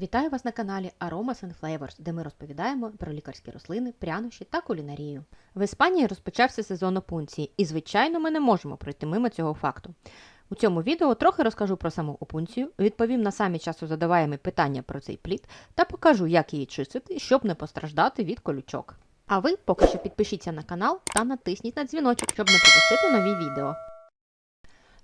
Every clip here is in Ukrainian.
Вітаю вас на каналі Aromas and Flavors, де ми розповідаємо про лікарські рослини, прянощі та кулінарію. В Іспанії розпочався сезон опунції, і, звичайно, ми не можемо пройти мимо цього факту. У цьому відео трохи розкажу про саму опунцію, відповім на самі часто задаваємі питання про цей плід та покажу, як її чистити, щоб не постраждати від колючок. А ви поки що підпишіться на канал та натисніть на дзвіночок, щоб не пропустити нові відео.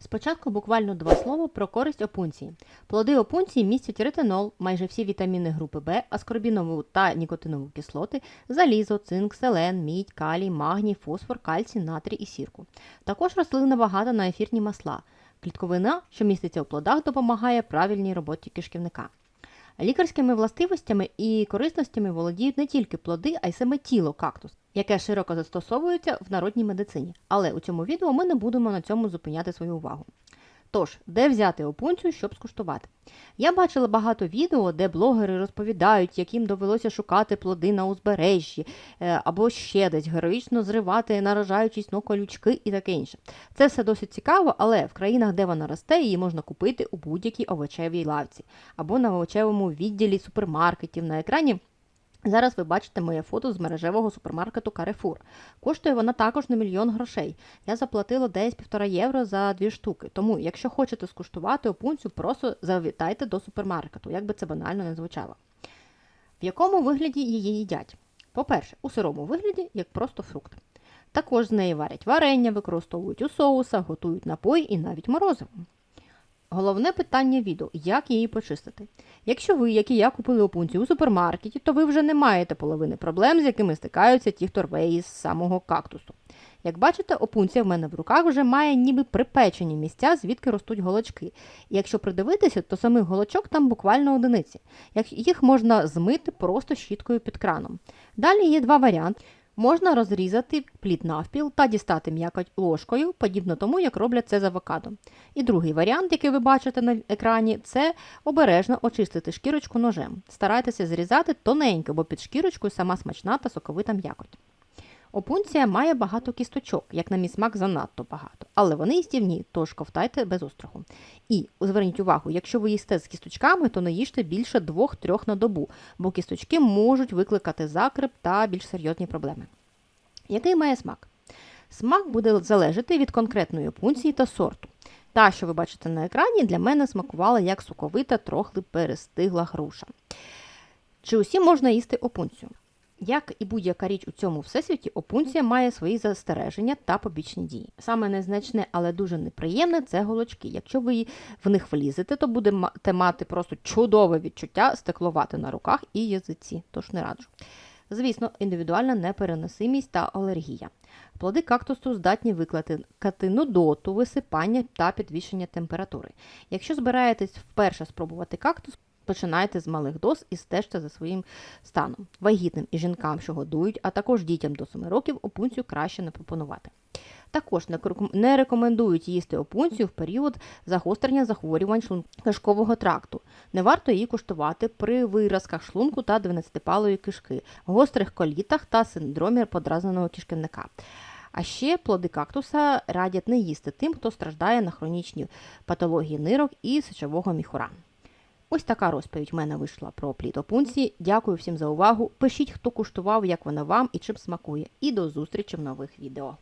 Спочатку буквально два слова про користь опунції. Плоди опунції містять ретинол, майже всі вітаміни групи В, аскорбінову та нікотинову кислоти, залізо, цинк, селен, мідь, калій, магній, фосфор, кальцій, натрій і сірку. Також рослина багата на ефірні масла. Клітковина, що міститься у плодах, допомагає правильній роботі кишківника. Лікарськими властивостями і корисностями володіють не тільки плоди, а й саме тіло кактус, яке широко застосовується в народній медицині. Але у цьому відео ми не будемо на цьому зупиняти свою увагу. Тож, де взяти опунцію, щоб скуштувати? Я бачила багато відео, де блогери розповідають, як їм довелося шукати плоди на узбережжі е, або ще десь героїчно зривати, наражаючись на колючки і таке інше. Це все досить цікаво, але в країнах, де вона росте, її можна купити у будь-якій овочевій лавці або на овочевому відділі супермаркетів на екрані. Зараз ви бачите моє фото з мережевого супермаркету Carrefour. Коштує вона також на мільйон грошей. Я заплатила десь півтора євро за дві штуки. Тому, якщо хочете скуштувати опунцю, просто завітайте до супермаркету, як би це банально не звучало. В якому вигляді її їдять? По-перше, у сирому вигляді, як просто фрукт. Також з неї варять варення, використовують у соусах, готують напої і навіть морозиво. Головне питання відео як її почистити. Якщо ви, як і я, купили опунцію у супермаркеті, то ви вже не маєте половини проблем, з якими стикаються ті, хто рве із самого кактусу. Як бачите, опунція в мене в руках вже має ніби припечені місця, звідки ростуть голочки. І якщо придивитися, то самих голочок там буквально одиниці. Їх можна змити просто щіткою під краном. Далі є два варіанти. Можна розрізати плід навпіл та дістати м'якоть ложкою, подібно тому, як роблять це з авокадо. І другий варіант, який ви бачите на екрані, це обережно очистити шкірочку ножем. Старайтеся зрізати тоненько, бо під шкірочкою сама смачна та соковита м'якоть. Опунція має багато кісточок, як на мій смак, занадто багато, але вони їстівні, тож ковтайте без остраху. І зверніть увагу, якщо ви їсте з кісточками, то не їжте більше 2-3 на добу, бо кісточки можуть викликати закрип та більш серйозні проблеми. Який має смак? Смак буде залежати від конкретної опунції та сорту. Та, що ви бачите на екрані, для мене смакувала як соковита, трохи перестигла груша. Чи усі можна їсти опунцію? Як і будь-яка річ у цьому всесвіті, опунція має свої застереження та побічні дії. Саме незначне, але дуже неприємне це голочки. Якщо ви в них влізете, то будете мати просто чудове відчуття стеклувати на руках і язиці, тож не раджу. Звісно, індивідуальна непереносимість та алергія. Плоди кактусу здатні викликати нудоту, висипання та підвищення температури. Якщо збираєтесь вперше спробувати кактус, Починайте з малих доз і стежте за своїм станом. Вагітним і жінкам, що годують, а також дітям до 7 років опунцію краще не пропонувати. Також не рекомендують їсти опунцію в період загострення захворювань кишкового тракту. Не варто її куштувати при виразках шлунку та 12-палої кишки, гострих колітах та синдромі подразненого кишківника. А ще плоди кактуса радять не їсти тим, хто страждає на хронічні патології нирок і сечового міхура. Ось така розповідь в мене вийшла про плід опунції. Дякую всім за увагу. Пишіть, хто куштував, як вона вам і чим смакує. І до зустрічі в нових відео.